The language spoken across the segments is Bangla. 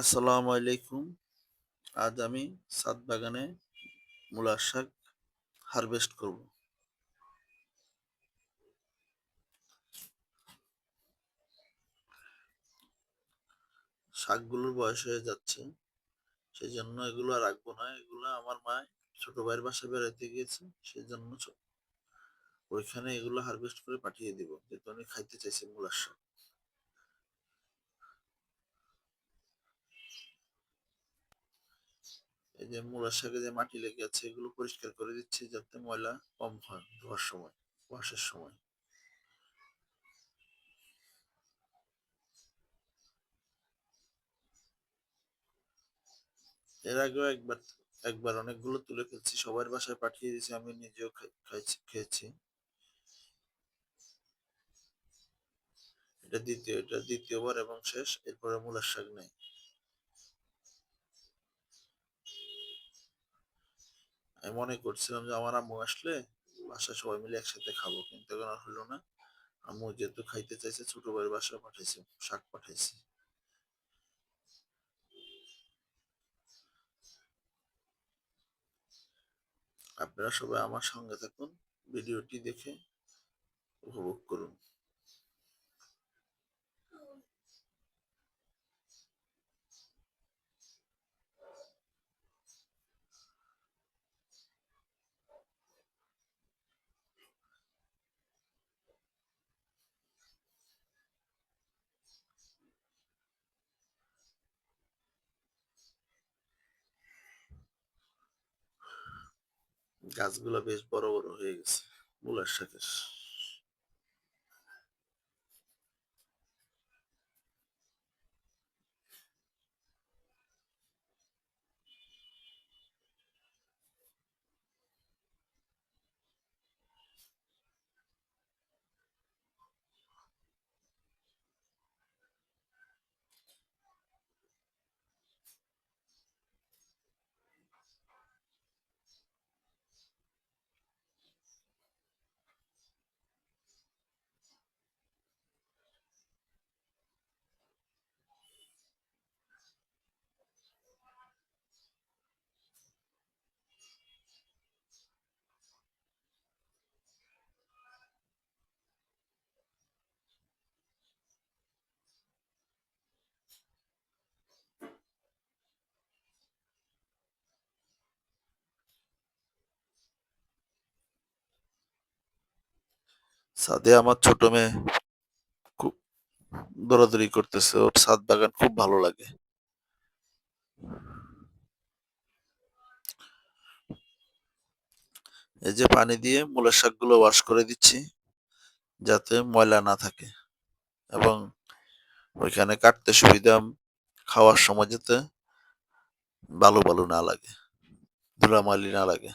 আসসালামু আলাইকুম। আজ আমি ছাদ বাগানে মূলার শাক হারভেস্ট করব। শাকগুলোর বয়স হয়ে যাচ্ছে সেই জন্য এগুলো আর রাখব না। এগুলো আমার মা ছোট ভাইয়ের বাসায় বেড়াতে গিয়েছে সেই জন্য ওইখানে এগুলো হারভেস্ট করে পাঠিয়ে দিব, যেহেতু আমি খাইতে চাইছি মূলার শাক। এই যে মূলার শাকে যে মাটি লেগে আছে, এগুলো পরিষ্কার করে দিচ্ছি যাতে ময়লা কম হয় ধোয়ার সময় ওয়াশের সময়। এর আগেও একবার একবার অনেকগুলো তুলে ফেলছি, সবার বাসায় পাঠিয়ে দিয়েছি, আমি নিজেও খেয়েছি। এটা দ্বিতীয়, এটা দ্বিতীয়বার এবং শেষ, এরপরে মূলার শাক নেই। আমি মনে করছিলাম যে আমার আম্মু আসলে বাসায় সবাই মিলে একসাথে খাব, কিন্তু এখন আর হলো না। আম্মু যেহেতু খাইতে চাইছে ছোট ভাইয়ের বাসা পাঠাইছে, শাক পাঠাইছে। আপনারা সবাই আমার সঙ্গে থাকুন, ভিডিওটি দেখে উপভোগ করুন। গাছগুলো বেশ বড় বড় হয়ে গেছে। মূলার শাকের। ছাদে আমার ছোট মেয়ে খুব দৌড়াদৌড়ি করতেছে। ওর ছাদ বাগান খুব ভালো লাগে। এই যে পানি দিয়ে মূলের শাকগুলো ওয়াশ করে দিচ্ছি, যাতে ময়লা না থাকে এবং ওইখানে কাটতে সুবিধা খাওয়ার সময় যাতে বালু বালু না লাগে ধুলামালি না লাগে।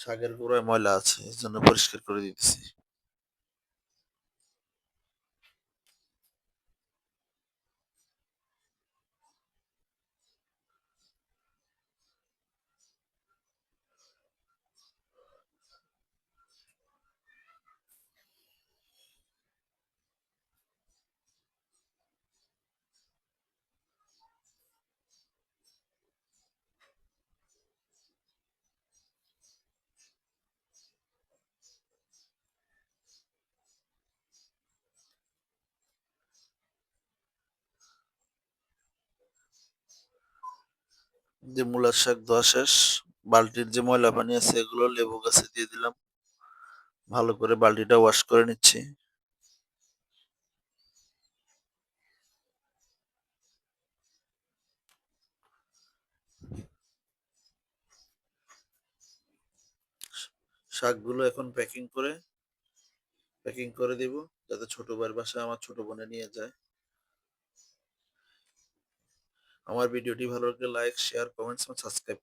শাকের গোড়ায় ময়লা আছে এই জন্য পরিষ্কার করে দিতেছি। যে মূলার শাক ধোয়া শেষ, বালতির যে ময়লা পানি আছে এগুলো লেবু গাছে দিয়ে দিলাম। ভালো করে বালতিটা ওয়াশ করে নিচ্ছি। শাকগুলো এখন প্যাকিং করে প্যাকিং করে দিব যাতে ছোট ভাইয়ের বাসায় আমার ছোট বোনে নিয়ে যায়। আমার ভিডিওটি ভালো লাগলে লাইক শেয়ার কমেন্টস এবং সাবস্ক্রাইব